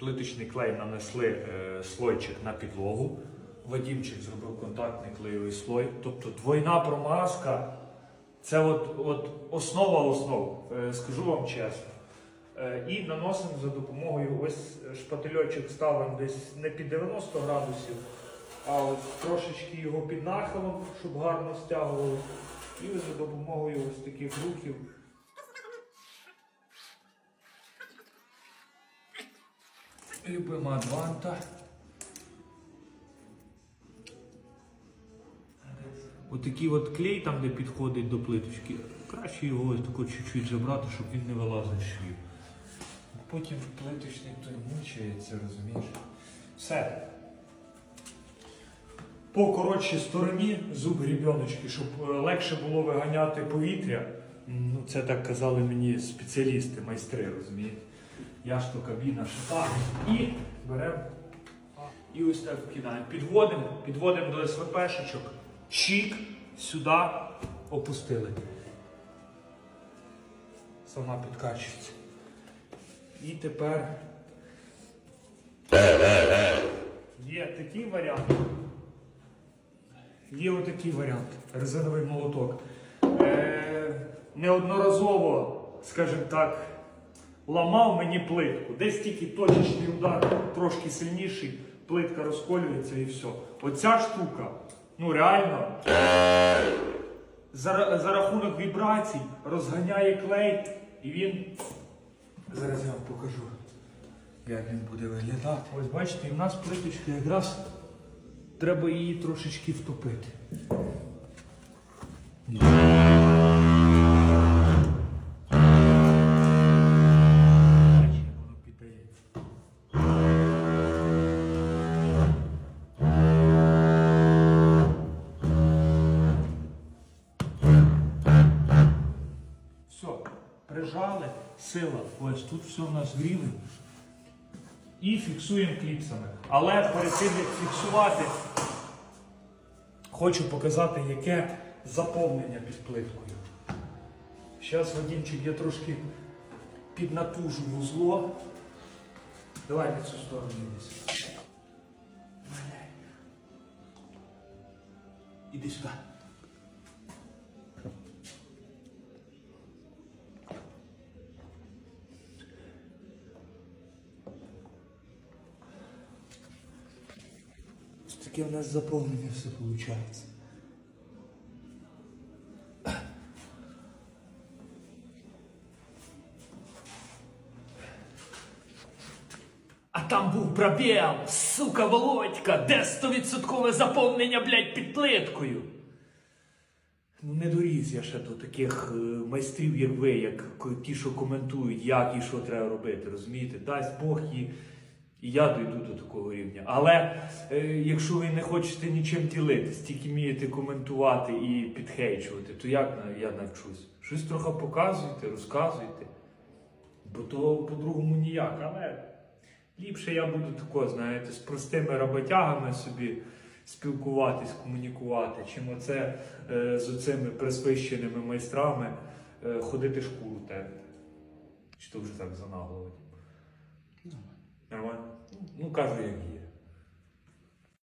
плиточний клей нанесли е, слойчик на підлогу. Вадімчик зробив контактний клеєвий слой. Тобто двойна промазка це от, от основа основ, е, скажу вам чесно. Е, І наносимо за допомогою ось шпательочок ставимо десь не під 90 градусів, а от трошечки його під нахилом, щоб гарно стягувало. І за допомогою ось таких рухів. Любима адванта. Отакий от клей, там, де підходить до плиточки, краще його ось тако чуть-чуть забрати, щоб він не вилазив швів. Потім плиточник той мучається, розумієш? Все. По коротшій стороні зуб грібеночки, щоб е, легше було виганяти повітря. Ну, це так казали мені спеціалісти, майстри, розумієте? Я кабіна шита. І беремо і ось так вкидаємо. Підводимо, підводимо до СВПшечок. Чік, сюди опустили. Сама підкачується. І тепер є такий варіант. Є отакий варіант. Резиновий молоток. Е, неодноразово, скажімо так, ламав мені плитку. Десь тільки точечний удар, трошки сильніший, плитка розколюється і все. Оця штука, ну реально, за, за рахунок вібрацій розганяє клей і він. Зараз я вам покажу, як він буде виглядати. Ось бачите, і в нас плиточка якраз треба її трошечки втопити. Прижали, сила. Ось тут все в нас рівень. І фіксуємо кліпсами. Але перед тим як фіксувати, хочу показати, яке заповнення під плиткою. Зараз Вадімчик я трошки піднатужу вузло. Давай на цю сторону десь. Іди сюди. Таке в нас заповнення все виходить. А там був пробіл, сука, Володька, де стовідсоткове заповнення, блядь, під плиткою. Ну, не доріс я ще до таких е, майстрів, як ви, як ті, що коментують, як і що треба робити, розумієте? Дасть Бог і, і я дойду до такого рівня. Але е, якщо ви не хочете нічим ділитись, тільки вмієте коментувати і підхейчувати, то як я навчусь? Щось трохи показуйте, розказуйте. Бо то по-другому ніяк. Але ліпше я буду тако, знаєте, з простими роботягами собі спілкуватись, комунікувати, чим оце е, з оцими присвищеними майстрами е, ходити шкуру терти. Чи то вже так занагло? Нормально? Ну, кажу, як є.